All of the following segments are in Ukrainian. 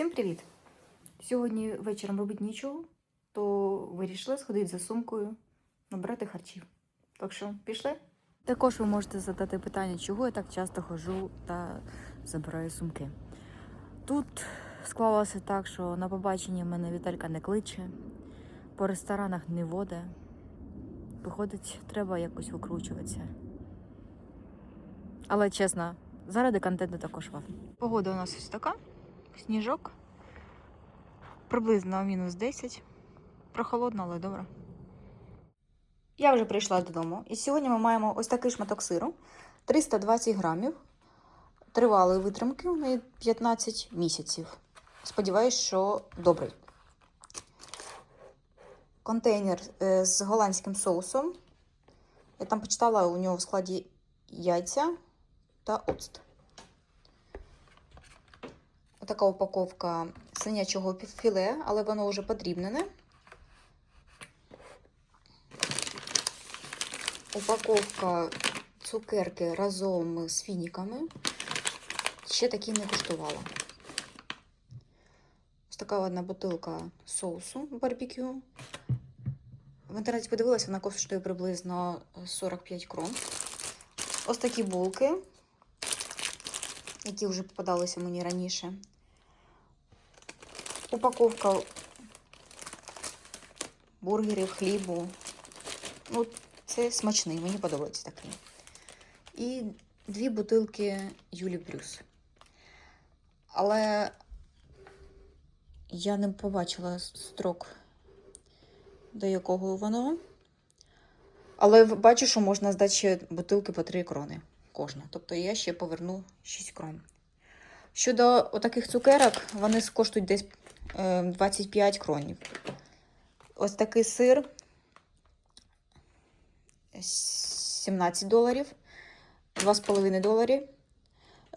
Всім привіт! Сьогодні вечором робити нічого, то вирішила сходити за сумкою, набрати харчів. Так що пішли? Також ви можете задати питання, чого я так часто ходжу та забираю сумки. Тут склалося так, що на побаченні мене Віталька не кличе, по ресторанах не воде. Виходить, треба якось викручуватися. Але чесно, заради контенту також варто. Погода у нас ось така. Сніжок. Приблизно мінус 10. Прохолодно, але добре. Я вже прийшла додому. І сьогодні ми маємо ось такий шматок сиру. 320 грамів. Тривалої витримки у неї 15 місяців. Сподіваюсь, що добрий. Контейнер е, з голландським соусом. Я там почитала у нього в складі яйця та оцт. Така упаковка свинячого філе, але воно вже подрібнене. Упаковка цукерки разом з фініками. Ще такі не куштувала. Ось така одна бутилка соусу барбекю. В інтернеті подивилася, вона коштує приблизно 45 крон. Ось такі булки, які вже попадалися мені раніше. Упаковка бургерів, хлібу. Ну, це смачний, мені подобається такий. І дві бутилки Юлі Брюс. Але я не побачила строк, до якого воно. Але бачу, що можна здати ще бутилки по 3 крони кожна. Тобто я ще поверну 6 крон. Щодо таких цукерок, вони коштують десь 25 кронів. Ось такий сир 17 доларів, 2,5 доларів,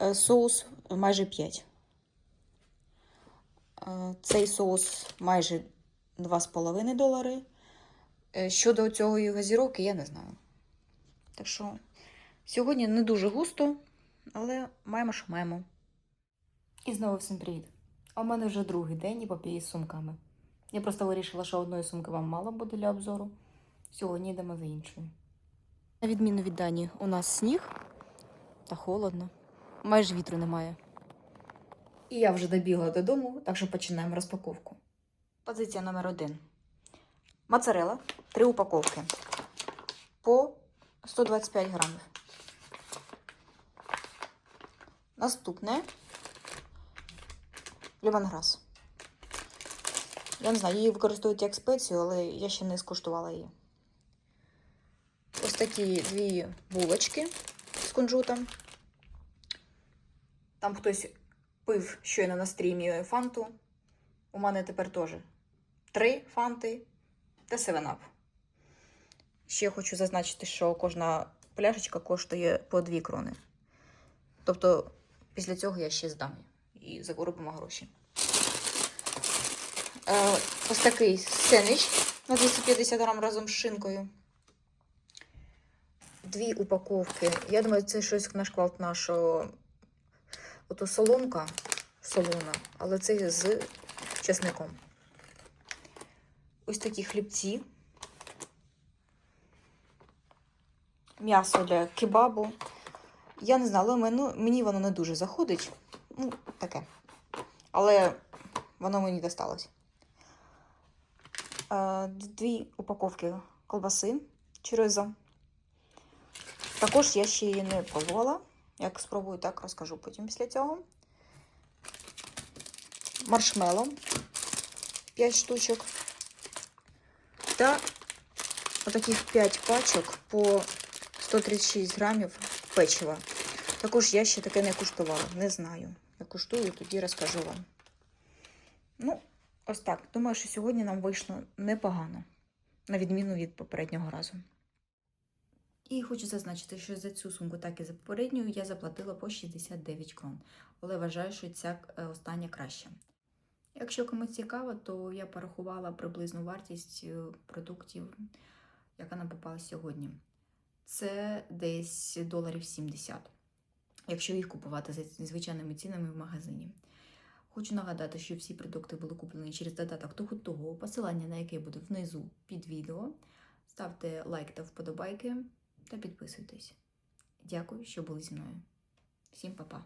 Е, соус майже 5. Е, Цей соус майже 2,5 долари. Е, Щодо цього газіровки, я не знаю. Так що сьогодні не дуже густо, але маємо, що маємо. І знову всім привіт. А в мене вже другий день і попії з сумками. Я просто вирішила, що одної сумки вам мало буде для обзору. Сьогодні йдемо за іншою. На відміну від Дані, у нас сніг та холодно. Майже вітру немає. І я вже добігла додому, так що починаємо розпаковку. Позиція номер один. Моцарелла. Три упаковки. По 125 грамів. Наступне лімонграс. Я не знаю, її використовують як спецію, але я ще не скуштувала її. Ось такі дві булочки з кунжутом. Там хтось пив щойно на стрімі фанту. У мене тепер теж три фанти та 7-Up. Ще хочу зазначити, що кожна пляшечка коштує по 2 крони. Тобто, після цього я ще здам і заробимо гроші. Е, ось такий сендвіч на 250 грам разом з шинкою. Дві упаковки. Я думаю, це щось на шквалт нашого. Ото соломка солона, але це з чесником. Ось такі хлібці. М'ясо для кебабу. Я не знаю, але мені воно не дуже заходить. Ну, таке. Але воно мені досталось. Е, Дві упаковки колбаси черезо. Також я ще її не пробувала. Як спробую, так розкажу потім після цього. Маршмело 5 штучок. Та отаких 5 пачок по 136 грамів печива. Також я ще таке не куштувала. Не знаю. Я куштую, тоді розкажу вам. Ну, ось так. Думаю, що сьогодні нам вийшло непогано, на відміну від попереднього разу. І хочу зазначити, що за цю сумку, так і за попередню, я заплатила по 69 крон. Але вважаю, що ця е, остання краща. Якщо комусь цікаво, то я порахувала приблизну вартість е, продуктів, яка нам попала сьогодні. Це десь доларів 70, якщо їх купувати за звичайними цінами в магазині. Хочу нагадати, що всі продукти були куплені через додаток того, посилання на яке буде внизу під відео. Ставте лайк та вподобайки та підписуйтесь. Дякую, що були зі мною. Всім па-па!